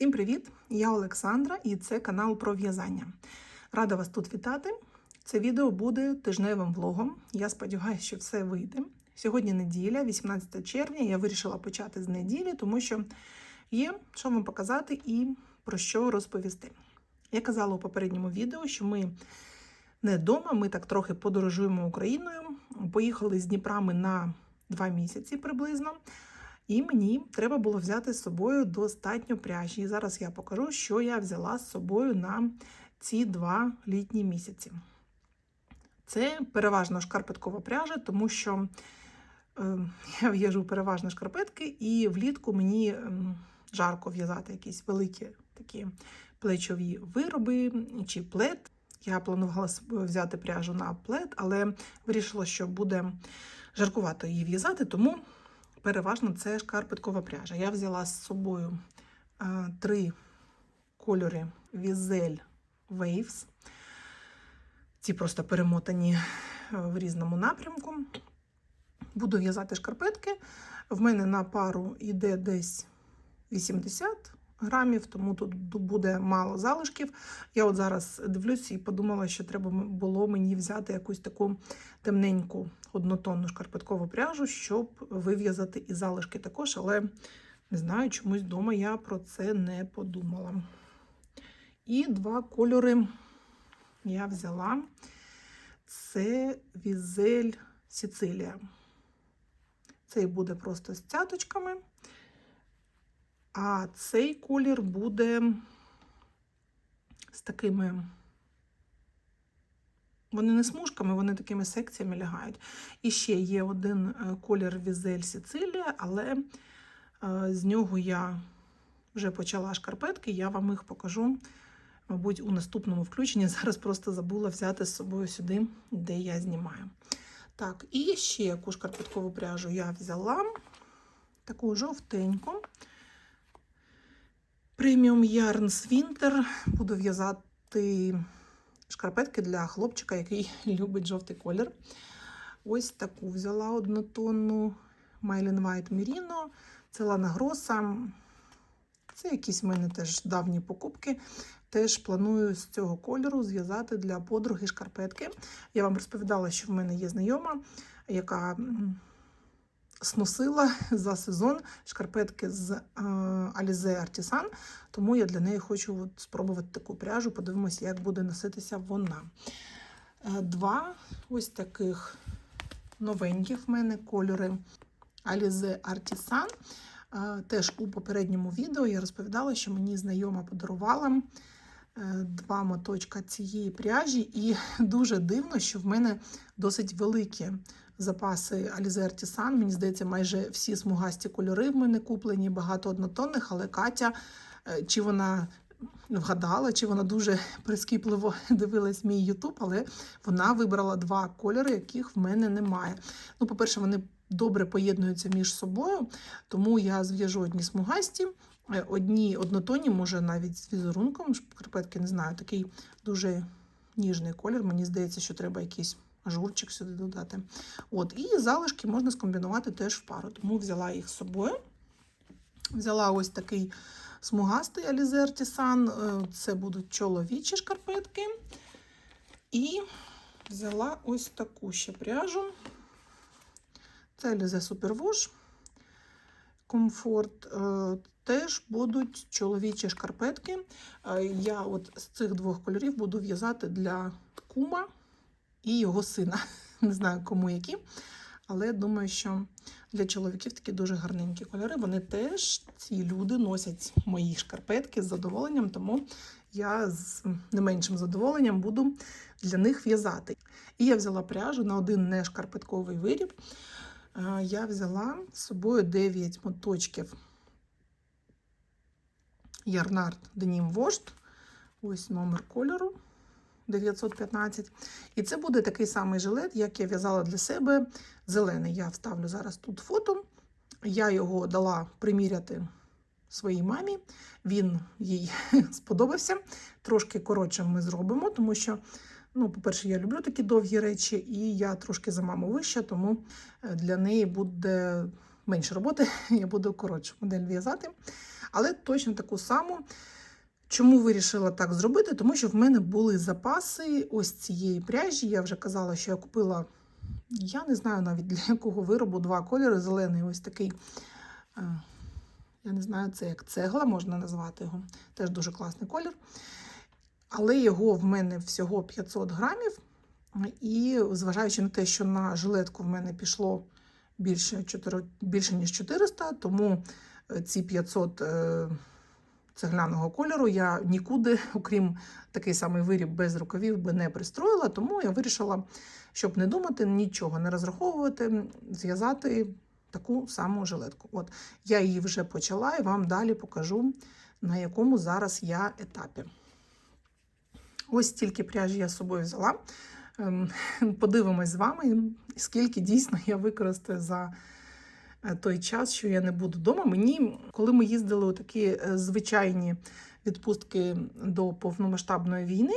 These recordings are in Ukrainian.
Всім привіт! Я Олександра і це канал про в'язання. Рада вас тут вітати. Це відео буде тижневим влогом. Я сподіваюся, що все вийде. Сьогодні неділя, 18 червня. Я вирішила почати з неділі, тому що є що вам показати і про що розповісти. Я казала у попередньому відео, що ми не вдома, ми так трохи подорожуємо Україною. Поїхали з Дніпрами на два місяці приблизно. І мені треба було взяти з собою достатньо пряжі. І зараз я покажу, що я взяла з собою на ці два літні місяці. Це переважно шкарпеткова пряжа, тому що е, я в'яжу переважно шкарпетки, і влітку мені е, жарко в'язати якісь великі такі плечові вироби чи плед. Я планувала собою взяти пряжу на плед, але вирішила, що буде жаркувато її в'язати, тому переважно це шкарпеткова пряжа. Я взяла з собою а, три кольори Візель Waves. Ці просто перемотані в різному напрямку. Буду в'язати шкарпетки. В мене на пару йде десь 80 грамів, тому тут буде мало залишків. Я от зараз дивлюся і подумала, що треба було мені взяти якусь таку темненьку однотонну шкарпеткову пряжу, щоб вив'язати і залишки також, але не знаю, чомусь вдома я про це не подумала. І два кольори я взяла. Це візель Сицилія. Цей буде просто з цяточками. А цей колір буде з такими, вони не смужками, вони такими секціями лягають. І ще є один е, колір Візель Сицилія, але е, з нього я вже почала шкарпетки, я вам їх покажу, мабуть, у наступному включенні. Зараз просто забула взяти з собою сюди, де я знімаю. Так, і ще яку шкарпеткову пряжу я взяла, таку жовтеньку. Преміум Yarns Winter. Буду в'язати шкарпетки для хлопчика, який любить жовтий колір. Ось таку взяла однотонну Mylin White Merino. Це Лана Гроса. Це якісь в мене теж давні покупки. Теж планую з цього кольору зв'язати для подруги шкарпетки. Я вам розповідала, що в мене є знайома, яка сносила за сезон шкарпетки з е, Alize Artisan, тому я для неї хочу от спробувати таку пряжу, подивимося, як буде носитися вона. Е, Два ось таких новеньких в мене кольори Alize Artisan. Е, Теж у попередньому відео я розповідала, що мені знайома подарувала два моточка цієї пряжі, і дуже дивно, що в мене досить великі запаси Alize Artisan. Мені здається, майже всі смугасті кольори в мене куплені, багато однотонних, але Катя, е, чи вона вгадала, чи вона дуже прискіпливо дивилась мій Ютуб, але вона вибрала два кольори, яких в мене немає. Ну, по-перше, вони добре поєднуються між собою, тому я зв'яжу одні смугасті. е, Одні однотонні, може навіть з візерунком, шкарпетки, не знаю, такий дуже ніжний колір. Мені здається, що треба якийсь ажурчик сюди додати. От, І залишки можна скомбінувати теж в пару. Тому взяла їх з собою. Взяла ось такий смугастий Alize Artisan. е, Це будуть чоловічі шкарпетки. І взяла ось таку ще пряжу. Це Alize Superwash Comfort. Е, Теж будуть чоловічі шкарпетки. Е, Я от з цих двох кольорів буду в'язати для кума і його сина. Не знаю, кому які. Але думаю, що для чоловіків такі дуже гарненькі кольори. Вони теж, ці люди, носять мої шкарпетки з задоволенням, тому я з не меншим задоволенням буду для них в'язати. І я взяла пряжу на один не шкарпетковий виріб. Е, Я взяла з собою 9 моточків Ярнард Денім Вожд. Ось номер кольору. 915. І це буде такий самий жилет, як я в'язала для себе зелений. Я вставлю зараз тут фото. Я його дала приміряти своїй мамі. Він їй сподобався. Трошки коротше ми зробимо, тому що, ну, по-перше, я люблю такі довгі речі, і я трошки за маму вища, тому для неї буде менше роботи, я буду коротше модель в'язати. але точно таку саму. Чому вирішила так зробити? Тому що в мене були запаси ось цієї пряжі. Я вже казала, що я купила, я не знаю навіть для якого виробу два кольори. Зелений ось такий. е, Я не знаю, це як цегла, можна назвати його. Теж дуже класний колір. Але його в мене всього 500 грамів. І зважаючи на те, що на жилетку в мене пішло більше, 4, більше ніж 400, тому е, ці 500 е, цегляного кольору я нікуди, окрім такий самий виріб без рукавів, би не пристроїла. Тому я вирішила, щоб не думати, нічого не розраховувати, зв'язати таку саму жилетку. От я її вже почала і вам далі покажу, на якому зараз я етапі. Ось стільки пряжі я з собою взяла. Ем, Подивимось з вами, скільки дійсно я використаю за той час, що я не буду вдома. Мені, коли ми їздили у такі е, звичайні відпустки до повномасштабної війни,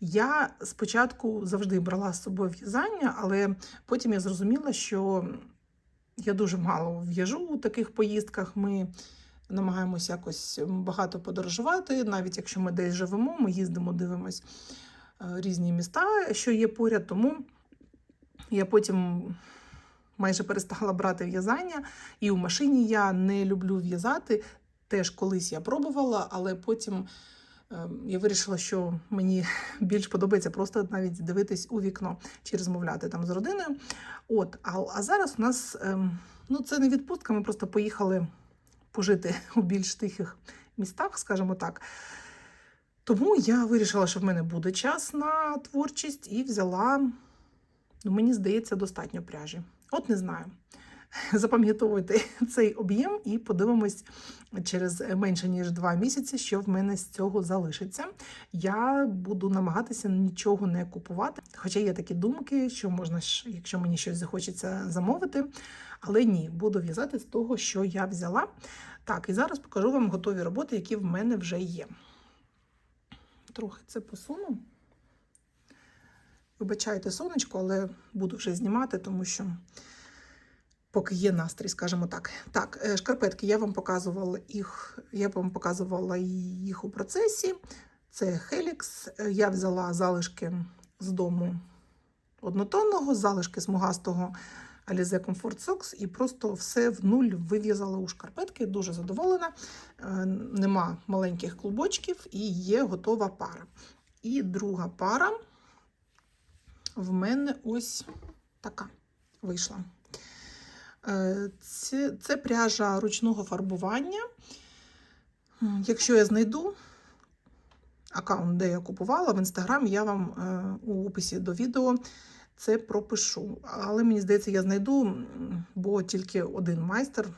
я спочатку завжди брала з собою в'язання, але потім я зрозуміла, що я дуже мало в'яжу у таких поїздках. Ми намагаємося якось багато подорожувати, навіть якщо ми десь живемо, ми їздимо, дивимось е, різні міста, що є поряд. Тому я потім майже перестала брати в'язання, і у машині я не люблю в'язати. Теж колись я пробувала, але потім е, я вирішила, що мені більш подобається просто навіть дивитись у вікно чи розмовляти там з родиною. От, а, а зараз у нас ем, ну, це не відпустка, ми просто поїхали пожити у більш тихих містах, скажімо так. Тому я вирішила, що в мене буде час на творчість, і взяла, ну, мені здається, достатньо пряжі. От не знаю. Запам'ятовуйте цей об'єм і подивимось через менше ніж два місяці, що в мене з цього залишиться. Я буду намагатися нічого не купувати. Хоча є такі думки, що можна ж, якщо мені щось захочеться замовити. Але ні, буду в'язати з того, що я взяла. Так, і зараз покажу вам готові роботи, які в мене вже є. Трохи це посуну. Вибачайте сонечко, але буду вже знімати, тому що поки є настрій, скажімо так. Так, е, шкарпетки я вам показувала їх, я вам показувала їх у процесі. Це. Е, Я взяла залишки з дому однотонного, залишки смугастого Alize Comfort Socks і просто все в нуль вив'язала у шкарпетки. Дуже задоволена. Е, Нема маленьких клубочків і є готова пара. І друга пара в мене ось така вийшла. Це, це пряжа ручного фарбування. Якщо я знайду аккаунт, де я купувала в інстаграм, я вам е, у описі до відео це пропишу. Але мені здається, я знайду, бо тільки один майстер,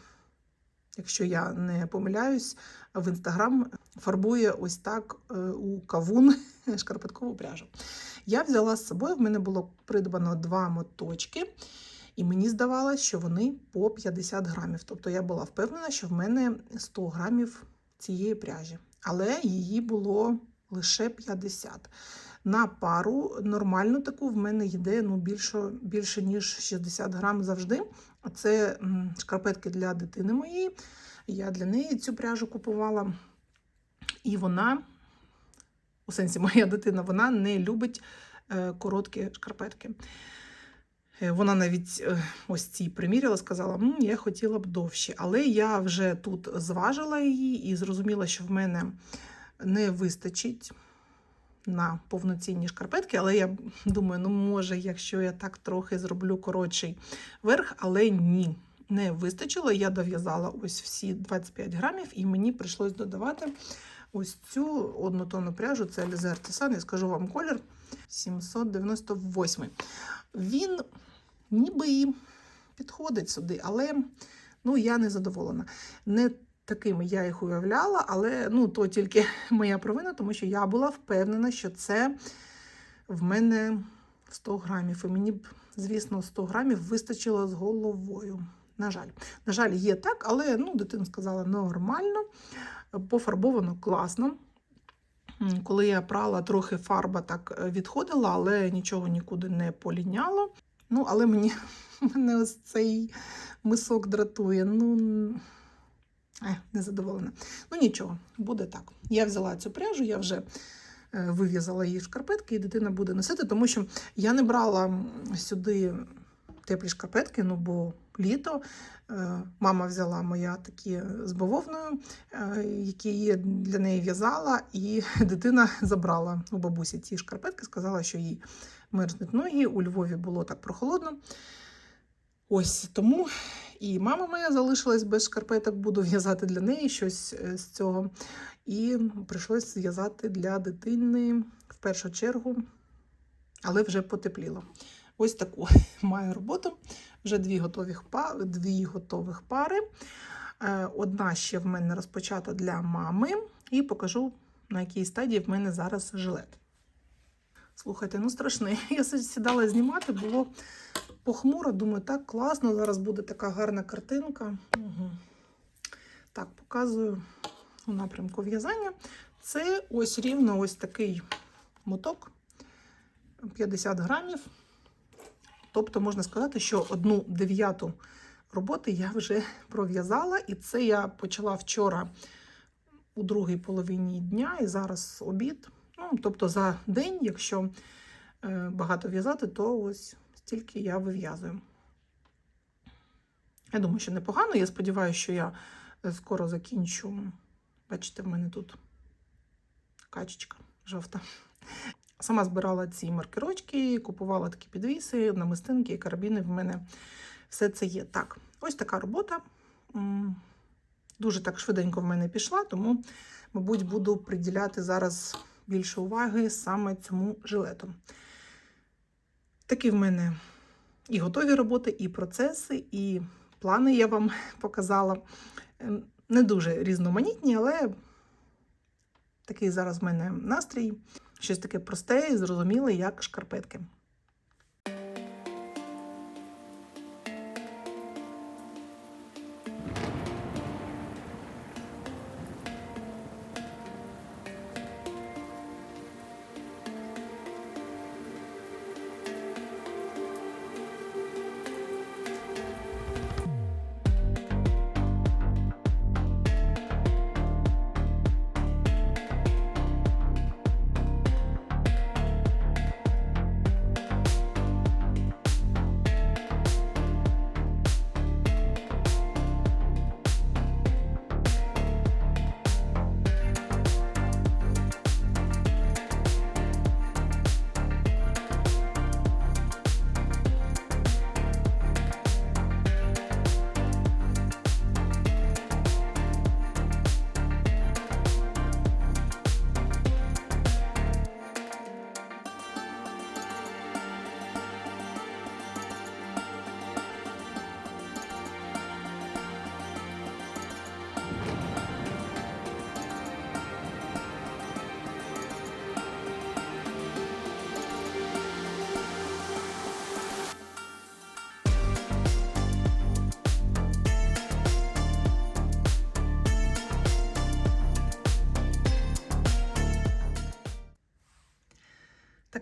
якщо я не помиляюсь, в інстаграм фарбує ось так е, у кавун шкарпеткову пряжу. Я взяла з собою, в мене було придбано два моточки, і мені здавалося, що вони по 50 грамів. Тобто я була впевнена, що в мене 100 грамів цієї пряжі, але її було лише 50. На пару нормальну таку в мене йде ну, більше, більше ніж 60 грам завжди. Це шкарпетки для дитини моєї. Я для неї цю пряжу купувала. І вона, у сенсі, моя дитина, вона не любить короткі шкарпетки. Е, Вона навіть е, ось ці приміряла, сказала, «М, я хотіла б довші. Але я вже тут зважила її і зрозуміла, що в мене не вистачить на повноцінні шкарпетки. Але я думаю, ну може, якщо я так трохи зроблю коротший верх, але ні. Не вистачило, я дов'язала ось всі 25 грамів, і мені прийшлось додавати ось цю однотонну пряжу. Це Alize Artisan, я скажу вам колір 798. Він ніби підходить сюди, але ну, я не задоволена. Не такими я їх уявляла, але ну, то тільки моя провина, тому що я була впевнена, що це в мене 100 грамів. І мені б, звісно, 100 грамів вистачило з головою. На жаль, на жаль, є так, але ну, дитина сказала нормально, пофарбовано класно. Коли я прала, трохи фарба так е, відходила, але нічого нікуди не поліняло. Ну, але мені мене ось цей мисок дратує. Ну, незадоволена. Ну нічого, буде так. Я взяла цю пряжу, я вже е, вив'язала її в шкарпетки, і дитина буде носити, тому що я не брала сюди теплі шкарпетки, ну бо літо. Е, Мама взяла моя такі з бавовною, е, які я для неї в'язала, і дитина забрала у бабусі ці шкарпетки, сказала, що їй мерзнуть ноги. У Львові було так прохолодно. Ось тому і мама моя залишилась без шкарпеток, буду в'язати для неї щось е, з цього. І прийшлось зв'язати для дитини в першу чергу, але вже потепліло. Ось таку маю роботу. Вже дві готових, па- дві готових пари. Е, Одна ще в мене розпочата для мами, і покажу, на якій стадії в мене зараз жилет. Слухайте, ну страшне. Я сідала знімати, було похмуро. Думаю, так класно, зараз буде така гарна картинка. Угу. Так, показую у напрямку в'язання. Це ось рівно ось такий моток 50 грамів. Тобто можна сказати, що одну дев'яту роботи я вже пров'язала, і це я почала вчора у другій половині дня, і зараз обід. Ну, тобто за день, якщо е, багато в'язати, то ось стільки я вив'язую. Я думаю, що непогано. Я сподіваюся, що я е, скоро закінчу. Бачите, в мене тут качечка жовта. Сама збирала ці маркерочки, купувала такі підвіси, намистинки і карабіни. В мене все це є. Так, ось така робота. Дуже так швиденько в мене пішла, тому, мабуть, буду приділяти зараз більше уваги саме цьому жилету. Такі в мене і готові роботи, і процеси, і плани я вам показала. Ем, Не дуже різноманітні, але такий зараз в мене настрій. Щось таке просте і зрозуміле, як шкарпетки.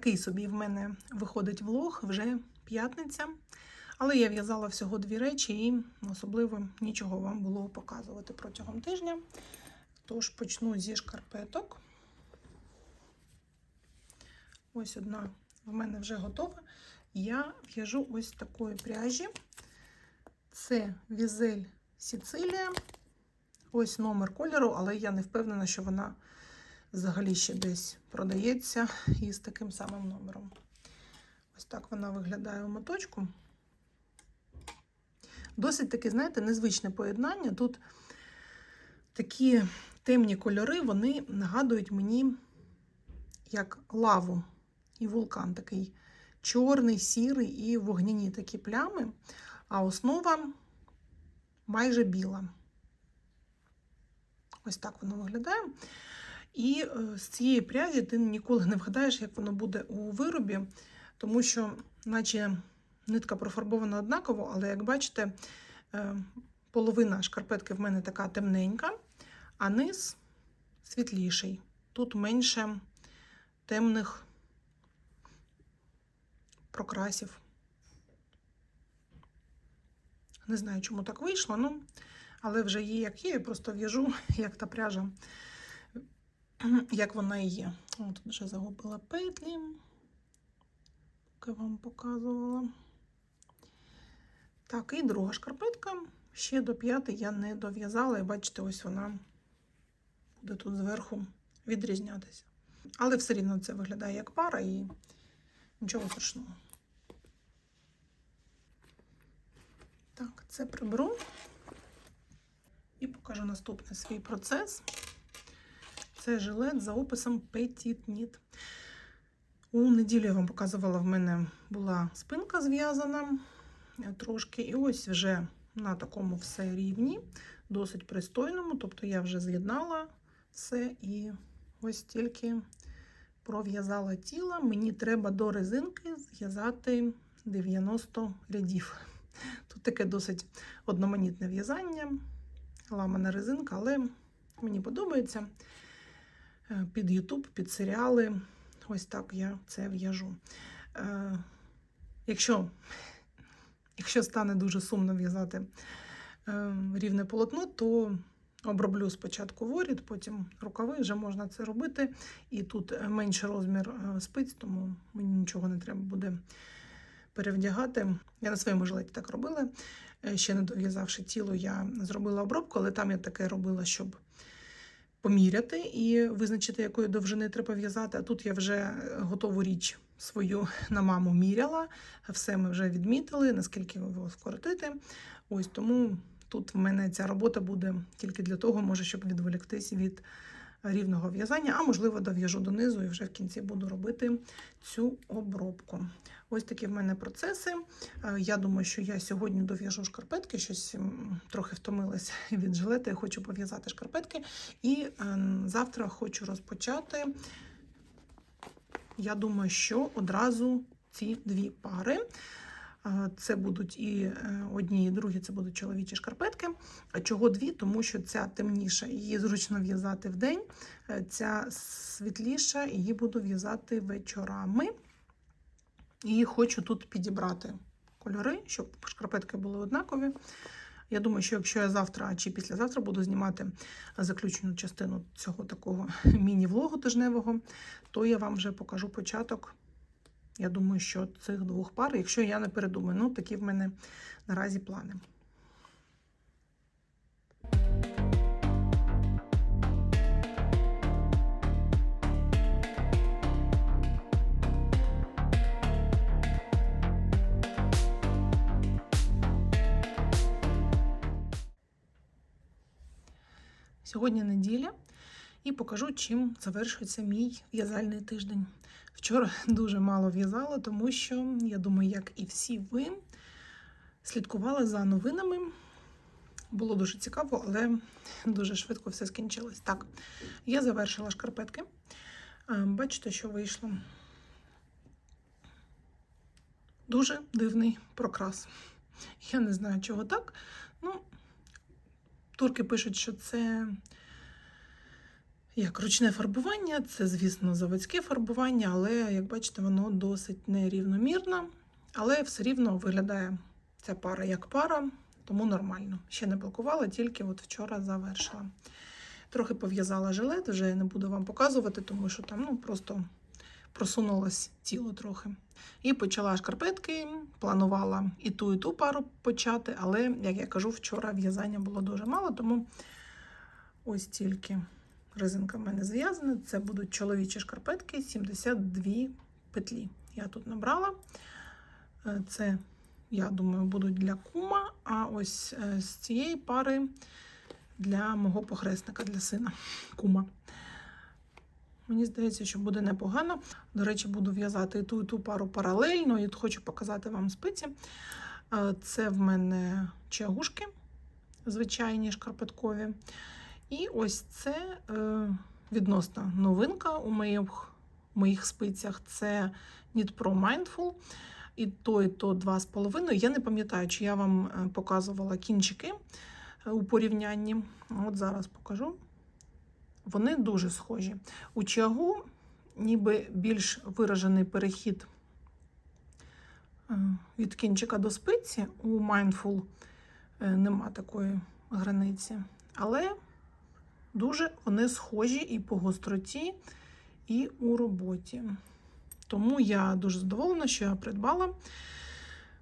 Такий собі в мене виходить влог вже п'ятниця. Але я в'язала всього дві речі і особливо нічого вам було показувати протягом тижня. Тож почну зі шкарпеток. Ось одна в мене вже готова. Я в'яжу ось такої пряжі. Це візель Сіцилія. Ось номер кольору, але я не впевнена, що вона взагалі ще десь продається із таким самим номером. Ось так вона виглядає у моточку. Досить таки, знаєте, незвичне поєднання. Тут такі темні кольори, вони нагадують мені як лаву і вулкан такий чорний, сірий і вогняні такі плями, а основа майже біла. Ось так воно виглядає. І е, з цієї пряжі ти ніколи не вгадаєш, як воно буде у виробі, тому що, наче нитка профарбована однаково, але як бачите, е, половина шкарпетки в мене така темненька, а низ світліший. Тут менше темних прокрасів. Не знаю, чому так вийшло, ну, але вже є як є, просто в'яжу, як та пряжа, як вона і є. Тут вже загубила петлі, поки вам показувала. Так, і друга шкарпетка. Ще до п'яти я не дов'язала, і бачите, ось вона буде тут зверху відрізнятися. Але все рівно це виглядає як пара і нічого страшного. Так, це приберу і покажу наступний свій процес. Це жилет за описом Petit Knit. У неділю я вам показувала, в мене була спинка зв'язана е, трошки. І ось вже на такому все рівні, досить пристойному. Тобто я вже з'єднала все і ось тільки пров'язала тіло. Мені треба до резинки зв'язати 90 рядів. Тут таке досить одноманітне в'язання, ламана резинка, але мені подобається. Під YouTube, під серіали. Ось так я це в'яжу. Е, Якщо, якщо стане дуже сумно в'язати е, рівне полотно, то оброблю спочатку воріт, потім рукави, вже можна це робити. І тут менший розмір е, спиць, тому мені нічого не треба буде перевдягати. Я на своєму жилеті так робила. Ще не дов'язавши тіло, я зробила обробку, але там я таке робила, щоб поміряти і визначити, якої довжини треба в'язати. А тут я вже готову річ свою на маму міряла. Все ми вже відмітили, наскільки його скоротити. Ось тому тут в мене ця робота буде тільки для того, може, щоб відволіктись від рівного в'язання, а можливо, дов'яжу донизу і вже в кінці буду робити цю обробку. Ось такі в мене процеси. Е, Я думаю, що я сьогодні дов'яжу шкарпетки, щось трохи втомилася від жилета, я хочу пов'язати шкарпетки. І е, завтра хочу розпочати. Я думаю, що одразу ці дві пари. Це будуть і е, одні, і другі це будуть чоловічі шкарпетки. Чого дві? Тому що ця темніша, її зручно в'язати вдень, е, ця світліша, її буду в'язати вечорами. І хочу тут підібрати кольори, щоб шкарпетки були однакові. Я думаю, що якщо я завтра чи післязавтра буду знімати заключну частину цього такого міні-влогу тижневого, то я вам вже покажу початок. Я думаю, що цих двох пар, якщо я не передумаю, ну такі в мене наразі плани. Сьогодні неділя і покажу, чим завершується мій в'язальний тиждень. Вчора дуже мало в'язала, тому що, я думаю, як і всі ви, слідкували за новинами. Було дуже цікаво, але дуже швидко все скінчилось. Так, я завершила шкарпетки. Бачите, що вийшло. Дуже дивний прокрас. Я не знаю, чого так. Ну, турки пишуть, що це як ручне фарбування, це, звісно, заводське фарбування, але, як бачите, воно досить нерівномірно. Але все рівно виглядає ця пара як пара, тому нормально. Ще не блокувала, тільки от вчора завершила. Трохи пов'язала жилет, вже не буду вам показувати, тому що там ну, просто просунулось тіло трохи. І почала шкарпетки, планувала і ту, і ту пару почати, але, як я кажу, вчора в'язання було дуже мало, тому ось тільки резинка в мене зв'язана. Це будуть чоловічі шкарпетки, 72 петлі. Я тут набрала. Е, Це, я думаю, будуть для кума, а ось е, з цієї пари для мого похресника, для сина кума. Мені здається, що буде непогано. До речі, буду в'язати і ту, і ту пару паралельно, і хочу показати вам спиці. Е, Це в мене чагушки, звичайні шкарпеткові. І ось це е, відносна новинка у моїх, моїх спицях. Це Knit Pro Mindful. І то, і то 2,5. Я не пам'ятаю, чи я вам е, показувала кінчики е, у порівнянні. От зараз покажу. Вони дуже схожі. У чагу ніби більш виражений перехід е, від кінчика до спиці. У Mindful нема такої границі. Але дуже вони схожі і по гостроті, і у роботі. Тому я дуже задоволена, що я придбала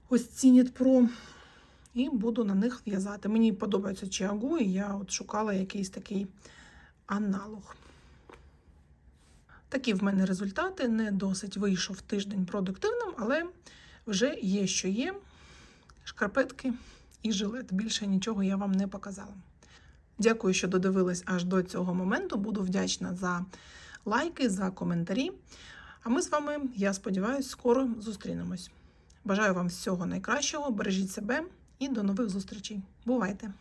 ось ці Pro і буду на них в'язати. Мені подобається чиагу, і я от шукала якийсь такий аналог. Такі в мене результати. Не досить вийшов тиждень продуктивним, але вже є, що є. Шкарпетки і жилет. Більше нічого я вам не показала. Дякую, що додивились аж до цього моменту. Буду вдячна за лайки, за коментарі. А ми з вами, я сподіваюся, скоро зустрінемось. Бажаю вам всього найкращого, бережіть себе і до нових зустрічей. Бувайте!